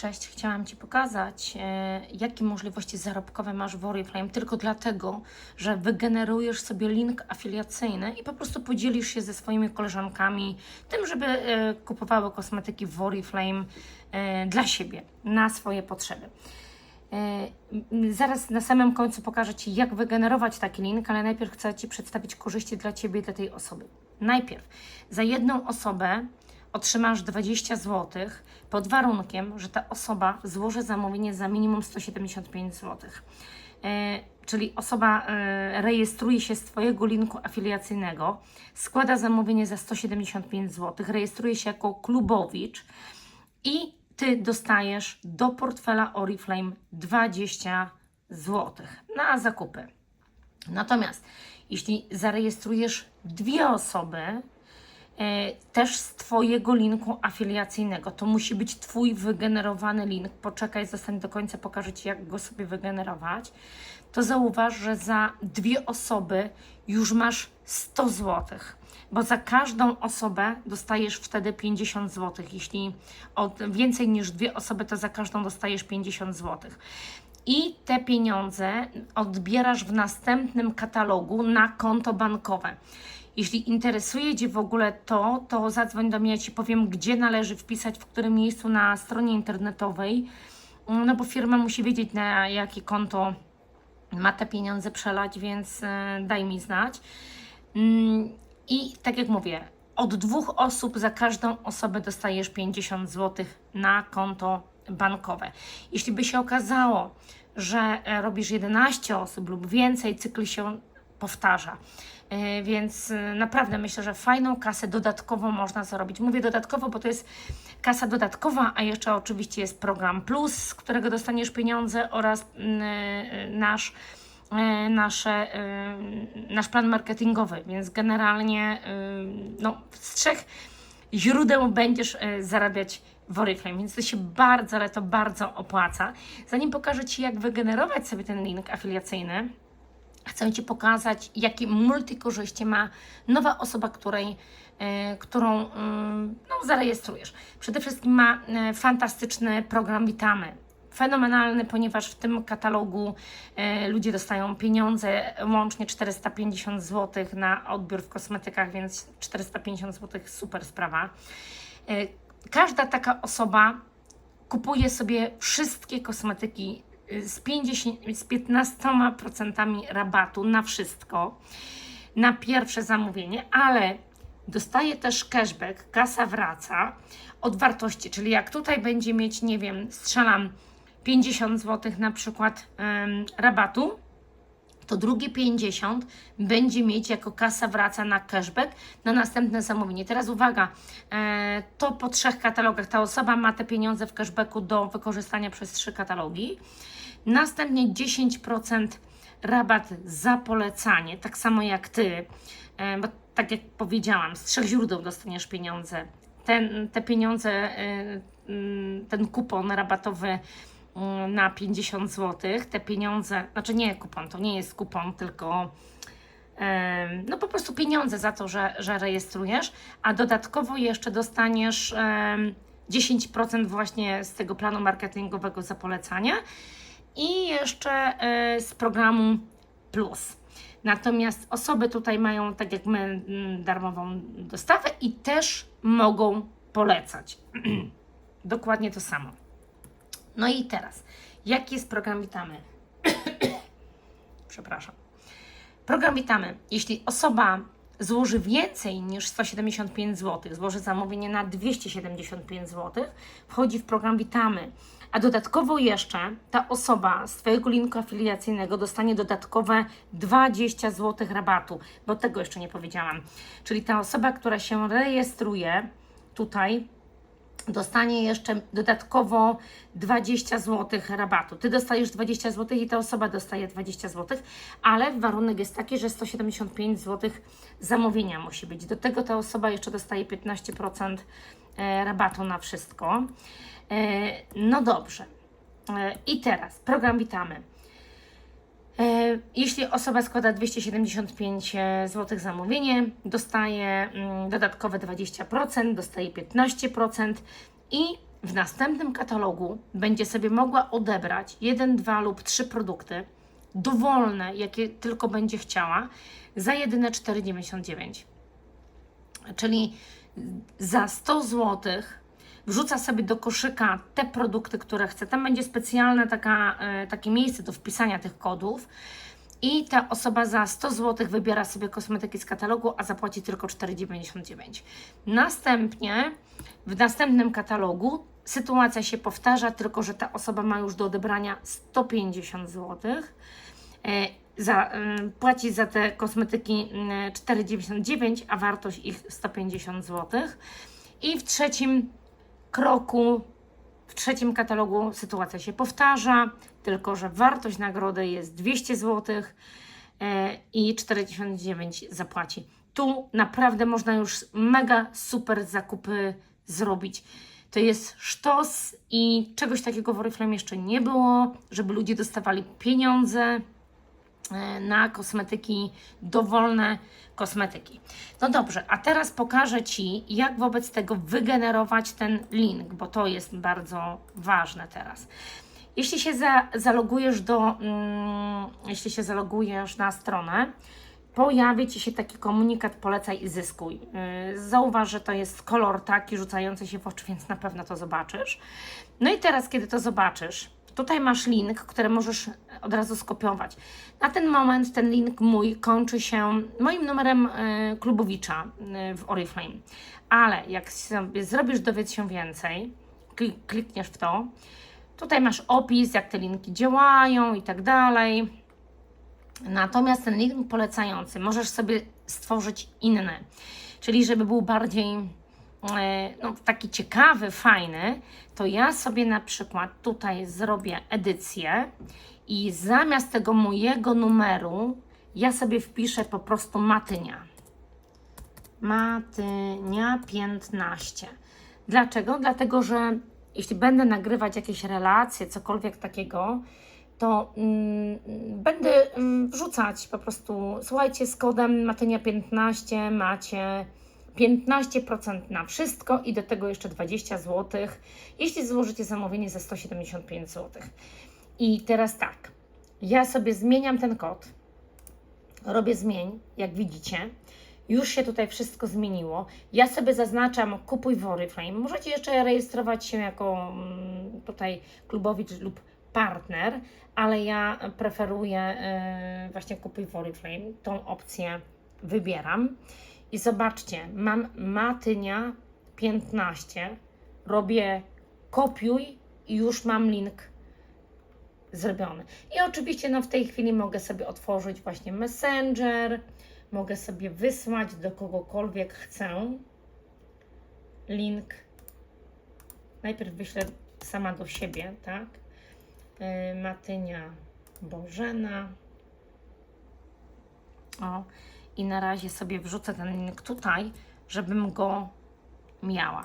Cześć, chciałam Ci pokazać, e, jakie możliwości zarobkowe masz w Oriflame, tylko dlatego, że wygenerujesz sobie link afiliacyjny i po prostu podzielisz się ze swoimi koleżankami tym, żeby e, kupowały kosmetyki w Oriflame e, dla siebie, na swoje potrzeby. Zaraz na samym końcu pokażę Ci, jak wygenerować taki link, ale najpierw chcę Ci przedstawić korzyści dla Ciebie i dla tej osoby. Najpierw za jedną osobę otrzymasz 20 zł pod warunkiem, że ta osoba złoży zamówienie za minimum 175 zł. E, czyli osoba e, rejestruje się z Twojego linku afiliacyjnego, składa zamówienie za 175 zł, rejestruje się jako klubowicz i Ty dostajesz do portfela Oriflame 20 zł na zakupy. Natomiast jeśli zarejestrujesz dwie osoby, e, też z Twojego linku afiliacyjnego. To musi być Twój wygenerowany link. Poczekaj, zostań do końca, pokażę Ci, jak go sobie wygenerować. To zauważ, że za dwie osoby już masz 100 zł, bo za każdą osobę dostajesz wtedy 50 zł. Jeśli od więcej niż dwie osoby, to za każdą dostajesz 50 zł. I te pieniądze odbierasz w następnym katalogu na konto bankowe. Jeśli interesuje Cię w ogóle to, to zadzwoń do mnie, ja Ci powiem, gdzie należy wpisać, w którym miejscu na stronie internetowej, no bo firma musi wiedzieć, na jakie konto ma te pieniądze przelać, więc e, daj mi znać. Mm, I tak jak mówię, od dwóch osób za każdą osobę dostajesz 50 zł na konto bankowe. Jeśli by się okazało, że e, robisz 11 osób lub więcej, cykl się powtarza. E, Więc e, naprawdę myślę, że fajną kasę dodatkowo można zarobić. Mówię dodatkowo, bo to jest kasa dodatkowa, a jeszcze oczywiście jest program Plus, z którego dostaniesz pieniądze oraz mm, e, nasz nasze, nasz plan marketingowy, więc generalnie no, z trzech źródeł będziesz zarabiać w Oriflame, więc to się bardzo, ale to bardzo opłaca. Zanim pokażę Ci, jak wygenerować sobie ten link afiliacyjny, chcę Ci pokazać, jakie multikorzyści ma nowa osoba, której, e, którą mm, no, zarejestrujesz. Przede wszystkim ma e, fantastyczny program Witamy. Fenomenalny, ponieważ w tym katalogu e, ludzie dostają pieniądze, łącznie 450 zł na odbiór w kosmetykach, więc 450 zł super sprawa. E, każda taka osoba kupuje sobie wszystkie kosmetyki z, 50, z 15% rabatu na wszystko, na pierwsze zamówienie, ale dostaje też cashback, kasa wraca od wartości, czyli jak tutaj będzie mieć, nie wiem, strzelam 50 zł na przykład em, rabatu, to drugie 50 będzie mieć jako kasa wraca na cashback na następne zamówienie. Teraz uwaga, e, to po trzech katalogach ta osoba ma te pieniądze w cashbacku do wykorzystania przez trzy katalogi. Następnie 10% rabat za polecanie, tak samo jak Ty, e, bo tak jak powiedziałam, z trzech źródeł dostaniesz pieniądze. Ten, te pieniądze, e, mm, ten kupon rabatowy mm, na 50 zł. Te pieniądze, znaczy nie kupon, to nie jest kupon, tylko em, no po prostu pieniądze za to, że, że rejestrujesz, a dodatkowo jeszcze dostaniesz em, 10% właśnie z tego planu marketingowego za polecanie i jeszcze e, z programu Plus. Natomiast osoby tutaj mają, tak jak my, mm, darmową dostawę i też mogą polecać. Dokładnie to samo. No i teraz, jaki jest program Witamy? Przepraszam. Program Witamy. Jeśli osoba złoży więcej niż 175 zł, złoży zamówienie na 275 zł, wchodzi w program Witamy. A dodatkowo jeszcze ta osoba z Twojego linku afiliacyjnego dostanie dodatkowe 20 zł rabatu, bo tego jeszcze nie powiedziałam. Czyli ta osoba, która się rejestruje tutaj, dostanie jeszcze dodatkowo 20 zł rabatu. Ty dostajesz 20 zł i ta osoba dostaje 20 zł, ale warunek jest taki, że 175 zł zamówienia musi być. Do tego ta osoba jeszcze dostaje 15% e, rabatu na wszystko. E, No dobrze. E, I teraz program witamy. E, Jeśli osoba składa 275 zł zamówienie, dostaje mm, dodatkowe 20%, dostaje 15% i w następnym katalogu będzie sobie mogła odebrać jeden, dwa lub trzy produkty dowolne, jakie tylko będzie chciała, za jedyne 4,99. Czyli za 100 zł wrzuca sobie do koszyka te produkty, które chce. Tam będzie specjalne taka, e, takie miejsce do wpisania tych kodów. I ta osoba za 100 zł wybiera sobie kosmetyki z katalogu, a zapłaci tylko 4,99. Następnie w następnym katalogu sytuacja się powtarza, tylko że ta osoba ma już do odebrania 150 zł. E, Za, e, płaci za te kosmetyki mm, 4,99, a wartość ich 150 zł. I w trzecim kroku, w trzecim katalogu sytuacja się powtarza, tylko że wartość nagrody jest 200 zł e, i 4,99 zapłaci. Tu naprawdę można już mega super zakupy zrobić. To jest sztos i czegoś takiego w Oriflame jeszcze nie było, żeby ludzie dostawali pieniądze na kosmetyki, dowolne kosmetyki. No dobrze, a teraz pokażę Ci, jak wobec tego wygenerować ten link, bo to jest bardzo ważne teraz. Jeśli się za, zalogujesz do, mm, jeśli się zalogujesz na stronę, pojawi Ci się taki komunikat polecaj i zyskuj. Yy, Zauważ, że to jest kolor taki rzucający się w oczy, więc na pewno to zobaczysz. No i teraz, kiedy to zobaczysz, tutaj masz link, który możesz od razu skopiować. Na ten moment ten link mój kończy się moim numerem yy, klubowicza yy, w Oriflame. Ale jak sobie zrobisz dowiedz się więcej, klik- klikniesz w to, Tutaj masz opis, jak te linki działają i tak dalej. Natomiast ten link polecający możesz sobie stworzyć inny, czyli żeby był bardziej no, taki ciekawy, fajny, to ja sobie na przykład tutaj zrobię edycję i zamiast tego mojego numeru ja sobie wpiszę po prostu Matynia. Matynia 15. Dlaczego? Dlatego, że jeśli będę nagrywać jakieś relacje, cokolwiek takiego, to mm, będę mm, wrzucać po prostu, słuchajcie, z kodem Matynia 15 macie 15% na wszystko i do tego jeszcze 20 zł, jeśli złożycie zamówienie za 175 zł. I teraz tak, ja sobie zmieniam ten kod, robię zmień, jak widzicie. Już się tutaj wszystko zmieniło. Ja sobie zaznaczam kupuj w Oriflame. Możecie jeszcze rejestrować się jako mm, tutaj klubowicz lub partner, ale ja preferuję e, właśnie kupuj w Oriflame. Tą opcję wybieram. I zobaczcie, mam Matynia 15. Robię kopiuj i już mam link zrobiony. I oczywiście no, w tej chwili mogę sobie otworzyć właśnie Messenger, mogę sobie wysłać do kogokolwiek chcę link. Najpierw wyślę sama do siebie, tak? Yy, Matynia Bożena. O, i na razie sobie wrzucę ten link tutaj, żebym go miała.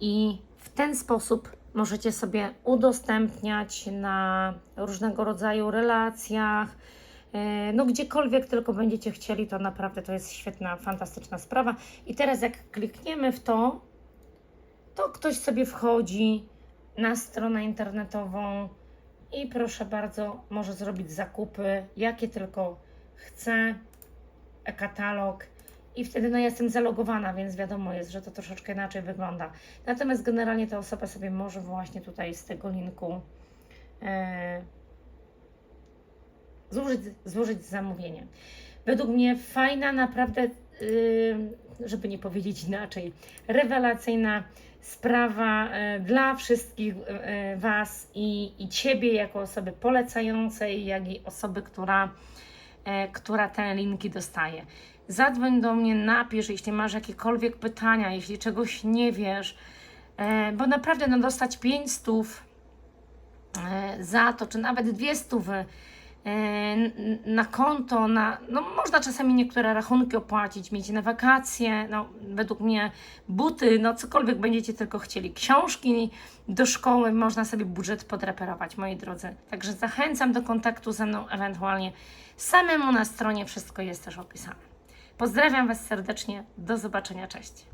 I w ten sposób możecie sobie udostępniać na różnego rodzaju relacjach, e, no gdziekolwiek tylko będziecie chcieli, to naprawdę to jest świetna, fantastyczna sprawa. I teraz jak klikniemy w to, to ktoś sobie wchodzi na stronę internetową i proszę bardzo, może zrobić zakupy, jakie tylko chce, e-katalog i wtedy no, jestem zalogowana, więc wiadomo jest, że to troszeczkę inaczej wygląda. Natomiast generalnie ta osoba sobie może właśnie tutaj z tego linku e, złożyć, złożyć zamówienie. Według mnie fajna, naprawdę, y, żeby nie powiedzieć inaczej, rewelacyjna sprawa e, dla wszystkich e, Was i, i Ciebie jako osoby polecającej, jak i osoby, która, e, która te linki dostaje. Zadzwoń do mnie, napisz, jeśli masz jakiekolwiek pytania, jeśli czegoś nie wiesz, e, bo naprawdę no, dostać 5 stów e, za to, czy nawet dwie stówy e, na konto, na, no można czasami niektóre rachunki opłacić, mieć na wakacje, no według mnie buty, no cokolwiek będziecie tylko chcieli, książki do szkoły, można sobie budżet podreperować, moi drodzy. Także zachęcam do kontaktu ze mną ewentualnie samemu na stronie, wszystko jest też opisane. Pozdrawiam Was serdecznie, do zobaczenia, cześć.